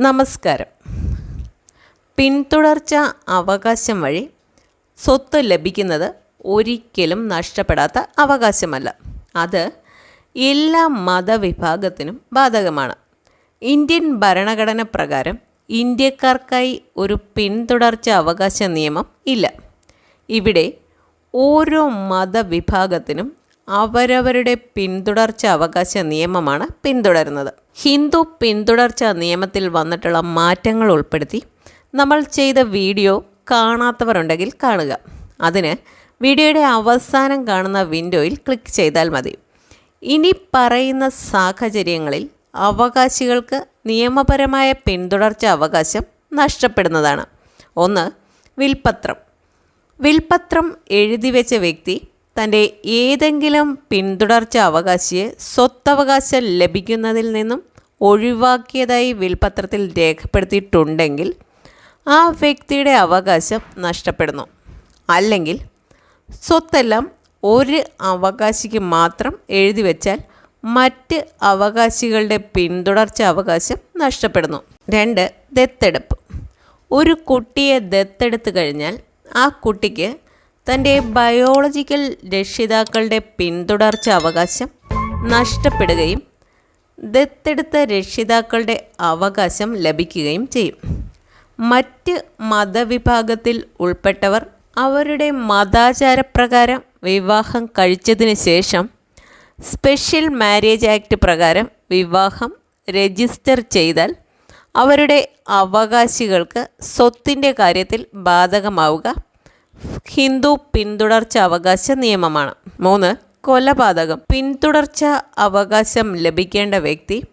നമസ്കാരം. പിന്തുടർച്ച അവകാശം വഴി സ്വത്ത് ലഭിക്കുന്നത് ഒരിക്കലും നഷ്ടപ്പെടാത്ത അവകാശമല്ല. അത് എല്ലാ മതവിഭാഗത്തിനും ബാധകമാണ്. ഇന്ത്യൻ ഭരണഘടന പ്രകാരം ഇന്ത്യക്കാർക്കായി ഒരു പിന്തുടർച്ച അവകാശ നിയമം ഇല്ല. ഇവിടെ ഓരോ മതവിഭാഗത്തിനും അവരവരുടെ പിന്തുടർച്ച അവകാശ നിയമമാണ് പിന്തുടരുന്നത്. ഹിന്ദു പിന്തുടർച്ച നിയമത്തിൽ വന്നിട്ടുള്ള മാറ്റങ്ങൾ ഉൾപ്പെടുത്തി നമ്മൾ ചെയ്ത വീഡിയോ കാണാത്തവരുണ്ടെങ്കിൽ കാണുക. അതിന് വീഡിയോയുടെ അവസാനം കാണുന്ന വിൻഡോയിൽ ക്ലിക്ക് ചെയ്താൽ മതി. ഇനി പറയുന്ന സാഹചര്യങ്ങളിൽ അവകാശികൾക്ക് നിയമപരമായ പിന്തുടർച്ച അവകാശം നഷ്ടപ്പെടുന്നതാണ്. ഒന്ന് വിൽപത്രം. വിൽപത്രം എഴുതി വെച്ച വ്യക്തി തന്റെ ഏതെങ്കിലും പിന്തുടർച്ച അവകാശിയെ സ്വത്തവകാശം ലഭിക്കുന്നതിൽ നിന്നും ഒഴിവാക്കിയതായി വിൽപത്രത്തിൽ രേഖപ്പെടുത്തിയിട്ടുണ്ടെങ്കിൽ ആ വ്യക്തിയുടെ അവകാശം നഷ്ടപ്പെടുന്നു. അല്ലെങ്കിൽ സ്വത്തെല്ലാം ഒരു അവകാശിക്ക് മാത്രം എഴുതി വെച്ചാൽ മറ്റ് അവകാശികളുടെ പിന്തുടർച്ച അവകാശം നഷ്ടപ്പെടുന്നു. രണ്ട് ദത്തെടുപ്പ്. ഒരു കുട്ടിയെ ദത്തെടുത്തു കഴിഞ്ഞാൽ ആ കുട്ടിക്ക് തന്റെ ബയോളജിക്കൽ രക്ഷിതാക്കളുടെ പിന്തുടർച്ച അവകാശം നഷ്ടപ്പെടുകയും ദത്തെടുത്ത രക്ഷിതാക്കളുടെ അവകാശം ലഭിക്കുകയും ചെയ്യും. മറ്റ് മതവിഭാഗത്തിൽ ഉൾപ്പെട്ടവർ അവരുടെ മതാചാരപ്രകാരം വിവാഹം കഴിച്ചതിന് ശേഷം സ്പെഷ്യൽ മാരേജ് ആക്ട് പ്രകാരം വിവാഹം രജിസ്റ്റർ ചെയ്താൽ അവരുടെ അവകാശികൾക്ക് സ്വത്തിന്റെ കാര്യത്തിൽ ബാധകമാവുക. ഹിന്ദു പിന്തുടർച്ച അവകാശ നിയമമാണ്. മൂന്ന് കൊലപാതകം. പിന്തുടർച്ച അവകാശം ലഭിക്കേണ്ട വ്യക്തി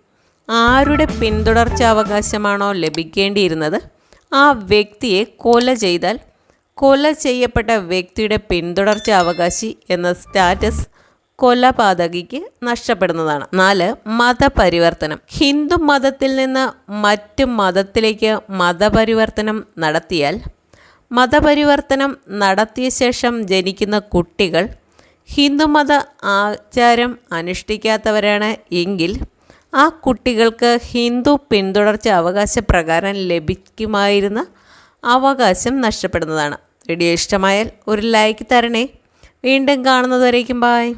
ആരുടെ പിന്തുടർച്ച അവകാശമാണോ ലഭിക്കേണ്ടിയിരുന്നത്? ആ വ്യക്തിയെ കൊല ചെയ്താൽ കൊല ചെയ്യപ്പെട്ട വ്യക്തിയുടെ പിന്തുടർച്ച അവകാശി എന്ന സ്റ്റാറ്റസ് കൊലപാതകിക്ക് നഷ്ടപ്പെടുന്നതാണ്. നാല് മതപരിവർത്തനം. ഹിന്ദു മതത്തിൽ നിന്ന് മറ്റ് മതത്തിലേക്ക് മതപരിവർത്തനം നടത്തിയാൽ മതപരിവർത്തനം നടത്തിയ ശേഷം ജനിക്കുന്ന കുട്ടികൾ ഹിന്ദുമത ആചാരം അനുഷ്ഠിക്കാത്തവരാണ് എങ്കിൽ ആ കുട്ടികൾക്ക് ഹിന്ദു പിന്തുടർച്ച അവകാശ പ്രകാരം ലഭിക്കുമായിരുന്ന അവകാശം നഷ്ടപ്പെടുന്നതാണ്. വീഡിയോ ഇഷ്ടമായാൽ ഒരു ലൈക്ക് തരണേ. വീണ്ടും കാണുന്നതുവരേക്കും ബായ്